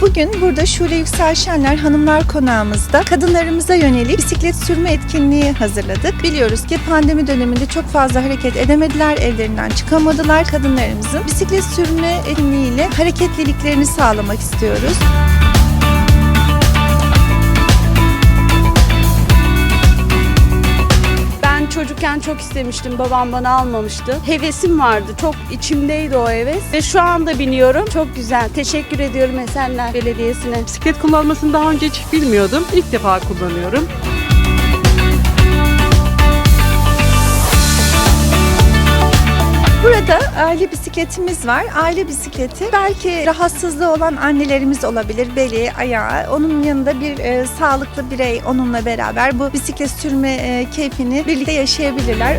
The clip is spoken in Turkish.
Bugün burada Şule Yüksel Şenler Hanımlar Konağımızda kadınlarımıza yönelik bisiklet sürme etkinliği hazırladık. Biliyoruz ki pandemi döneminde çok fazla hareket edemediler, evlerinden çıkamadılar. Kadınlarımızın bisiklet sürme etkinliğiyle hareketliliklerini sağlamak istiyoruz. Çocukken çok istemiştim. Babam bana almamıştı. Hevesim vardı. Çok içimdeydi o heves. Ve şu anda biniyorum. Çok güzel. Teşekkür ediyorum Esenler Belediyesi'ne. Bisiklet kullanmasını daha önce hiç bilmiyordum. İlk defa kullanıyorum. Burada aile bisikletimiz var. Aile bisikleti belki rahatsızlığı olan annelerimiz olabilir. Beli, ayağı. Onun yanında bir e, sağlıklı birey onunla beraber bu bisiklet sürme e, keyfini birlikte yaşayabilirler.